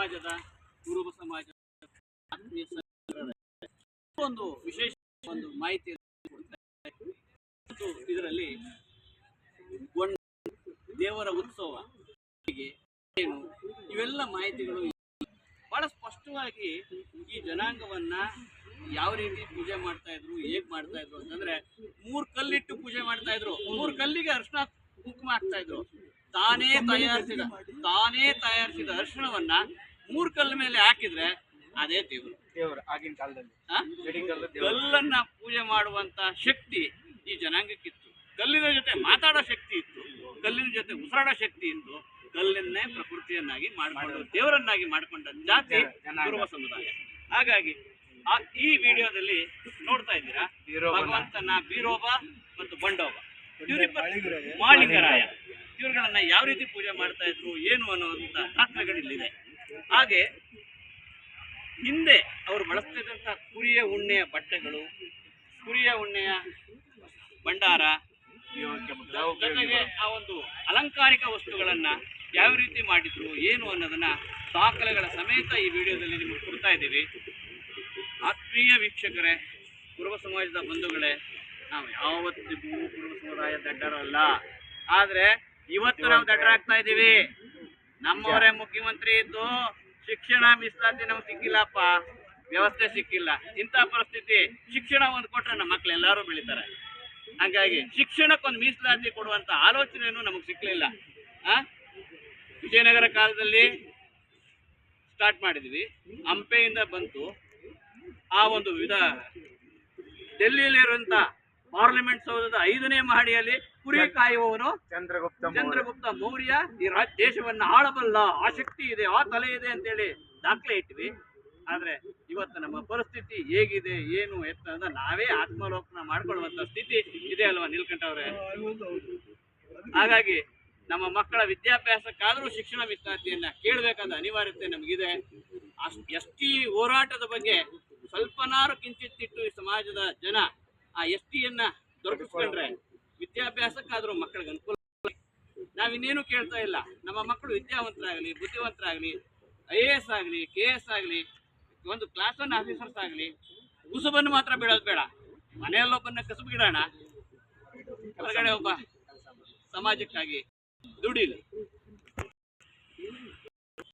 ಸಮಾಜದ ಕುರುಬ ಸಹೋದರರೇ, ಒಂದು ವಿಶೇಷ ಒಂದು ಮಾಹಿತಿ ಇದರಲ್ಲಿ ದೇವರ ಉತ್ಸವ ಏನು ಇವೆಲ್ಲ ಮಾಹಿತಿಗಳು ಬಹಳ ಸ್ಪಷ್ಟವಾಗಿ ಈ ಜನಾಂಗವನ್ನ ಯಾವ ರೀತಿ ಪೂಜೆ ಮಾಡ್ತಾ ಇದ್ರು ಹೇಗ್ ಮಾಡ್ತಾ ಇದ್ರು ಅಂತಂದ್ರೆ ಮೂರ್ ಕಲ್ಲಿಟ್ಟು ಪೂಜೆ ಮಾಡ್ತಾ ಇದ್ರು. ಮೂರ್ ಕಲ್ಲಿಗೆ ಅರ್ಶನ ಕುಂಕುಮ ಹಾಕ್ತಾ ಇದ್ರು. ತಾನೇ ತಯಾರಿಸಿದ ತಾನೇ ತಯಾರಿಸಿದ ಅರ್ಶಿಣವನ್ನ ಮೂರ್ ಕಲ್ಲ ಮೇಲೆ ಹಾಕಿದ್ರೆ ಅದೇ ದೇವರು. ದೇವರು ಆಗಿನ ಕಾಲದಲ್ಲಿ. ಕಲ್ಲನ್ನ ಪೂಜೆ ಮಾಡುವಂತ ಶಕ್ತಿ ಈ ಜನಾಂಗಕ್ಕಿತ್ತು. ಕಲ್ಲಿನ ಜೊತೆ ಮಾತಾಡೋ ಶಕ್ತಿ ಇತ್ತು. ಕಲ್ಲಿನ ಜೊತೆ ಉಸಿರಾಡೋ ಶಕ್ತಿ ಇತ್ತು. ಕಲ್ಲನ್ನೇ ಪ್ರಕೃತಿಯನ್ನಾಗಿ ಮಾಡಿಕೊಂಡು ದೇವರನ್ನಾಗಿ ಮಾಡಿಕೊಂಡ ಜಾತಿ ಜನಾಂಗ. ಸಮುದಾಯ. ಹಾಗಾಗಿ ಆ ಈ ವಿಡಿಯೋದಲ್ಲಿ ನೋಡ್ತಾ ಇದ್ದೀರಾ. ಭಗವಂತನ ಬೀರೋಬ ಮತ್ತು ಬಂಡೋಬ. ಇವರಿಬ್ಬರು ಇವ್ರುಗಳನ್ನ ಯಾವ ರೀತಿ ಪೂಜೆ ಮಾಡ್ತಾ ಇದ್ರು ಏನು ಅನ್ನುವಂತ ದಾಖಲೆಗಳಿಲ್ಲಿದೆ ಹಾಗೆ ಹಿಂದೆ ಅವರು ಬಳಸ್ತಿದ್ದಂಥ ಕುರಿಯ ಉಣ್ಣೆಯ ಬಟ್ಟೆಗಳು, ಕುರಿಯ ಉಣ್ಣೆಯ ಭಂಡಾರ, ಜೊತೆಗೆ ಆ ಒಂದು ಅಲಂಕಾರಿಕ ವಸ್ತುಗಳನ್ನು ಯಾವ ರೀತಿ ಮಾಡಿದ್ರು, ಏನು ಅನ್ನೋದನ್ನ ದಾಖಲೆಗಳ ಸಮೇತ ಈ ವಿಡಿಯೋದಲ್ಲಿ ನಿಮಗೆ ಕೊಡ್ತಾ ಇದ್ದೀವಿ. ಆತ್ಮೀಯ ವೀಕ್ಷಕರೇ ಕುರುಬ ಸಮಾಜದ ಬಂಧುಗಳೇ, ನಾವು ಯಾವತ್ತಿಗೂ ಕುರುಬ ಸಮುದಾಯ ದಡ್ಡರಲ್ಲ. ಆದರೆ ಇವತ್ತು ನಾವು ದಡ್ಡರಾಗ್ತಾ ಇದ್ದೀವಿ. ನಮ್ಮವರೇ ಮುಖ್ಯಮಂತ್ರಿ ಇದ್ದು ಶಿಕ್ಷಣ ಮೀಸಲಾತಿ ನಮ್ಗೆ ಸಿಕ್ಕಿಲ್ಲಪ್ಪ. ವ್ಯವಸ್ಥೆ ಸಿಕ್ಕಿಲ್ಲ. ಇಂಥ ಪರಿಸ್ಥಿತಿ ಶಿಕ್ಷಣ ಒಂದು ಕೊಟ್ಟರೆ ನಮ್ಮ ಮಕ್ಳು ಎಲ್ಲರೂ ಬೆಳಿತಾರೆ. ಹಾಗಾಗಿ ಶಿಕ್ಷಣಕ್ಕೊಂದು ಮೀಸಲಾತಿ ಕೊಡುವಂತ ಆಲೋಚನೆಯೂ ನಮಗೆ ಸಿಕ್ಕಲಿಲ್ಲ ಆ? ವಿಜಯನಗರ ಕಾಲದಲ್ಲಿ ಸ್ಟಾರ್ಟ್ ಮಾಡಿದ್ವಿ. ಹಂಪೆಯಿಂದ ಬಂತು. ಆ ಒಂದು ವಿಧ ಡೆಲ್ಲಿಯಲ್ಲಿರುವಂತ ಪಾರ್ಲಿಮೆಂಟ್ ಸೌಧದ ಐದನೇ ಮಹಡಿಯಲ್ಲಿ ಕುರಿ ಕಾಯುವವನು ಚಂದ್ರಗುಪ್ತ. ಚಂದ್ರಗುಪ್ತ ಮೌರ್ಯ. ಈ ರಾಜ್ಯ ದೇಶವನ್ನ ಆಳಬಲ್ಲ ಆ ಶಕ್ತಿ ಇದೆ ಆ ತಲೆ ಇದೆ ಅಂತೇಳಿ ದಾಖಲೆ ಇಟ್ವಿ. ಆದ್ರೆ ಇವತ್ತು ನಮ್ಮ ಪರಿಸ್ಥಿತಿ ಹೇಗಿದೆ ಏನು ಎತ್ತ ಅಂತ ನಾವೇ ಆತ್ಮಾವಲೋಕನ ಮಾಡ್ಕೊಳ್ಳುವಂತ ಸ್ಥಿತಿ ಇದೆ ಅಲ್ವಾ ನಿಲ್ಕಂಠವ್ರೆ ಅವರೇ? ಹಾಗಾಗಿ ನಮ್ಮ ಮಕ್ಕಳ ವಿದ್ಯಾಭ್ಯಾಸಕ್ಕಾದರೂ ಶಿಕ್ಷಣ ಮೀಸಲಾತಿಯನ್ನ ಕೇಳಬೇಕಾದ ಅನಿವಾರ್ಯತೆ ನಮಗಿದೆ. ಎಸ್ ಎಷ್ಟೀ ಹೋರಾಟದ ಬಗ್ಗೆ ಸ್ವಲ್ಪನಾರು ಕಿಂಚಿತ್ತಿಟ್ಟು ಈ ಸಮಾಜದ ಜನ ಆ ಎಸ್ ಟಿಯನ್ನ ದೊರಕಿಸ್ಕೊಂಡ್ರೆ ವಿದ್ಯಾಭ್ಯಾಸಕ್ಕಾದ್ರೂ ಮಕ್ಕಳಿಗೆ ಅನುಕೂಲ ನಾವಿನ್ನೇನು ಕೇಳ್ತಾ ಇಲ್ಲ. ನಮ್ಮ ಮಕ್ಕಳು ವಿದ್ಯಾವಂತರಾಗಲಿ, ಬುದ್ಧಿವಂತರಾಗಲಿ, ಐ ಎ ಎಸ್ ಆಗಲಿ, ಕೆ ಎಸ್ ಆಗಲಿ, ಒಂದು ಕ್ಲಾಸ್ ಒನ್ ಆಫೀಸರ್ಸ್ ಆಗಲಿ ಕುಸುಬನ್ನು ಮಾತ್ರ ಬಿಡೋದು ಬೇಡ. ಮನೆಯಲ್ಲೊಬ್ಬನ ಕಸುಬು ಕಸುಬಿಡೋಣ. ಹೊರಗಡೆ ಒಬ್ಬ ಸಮಾಜಕ್ಕಾಗಿ ದುಡಿಲಿ.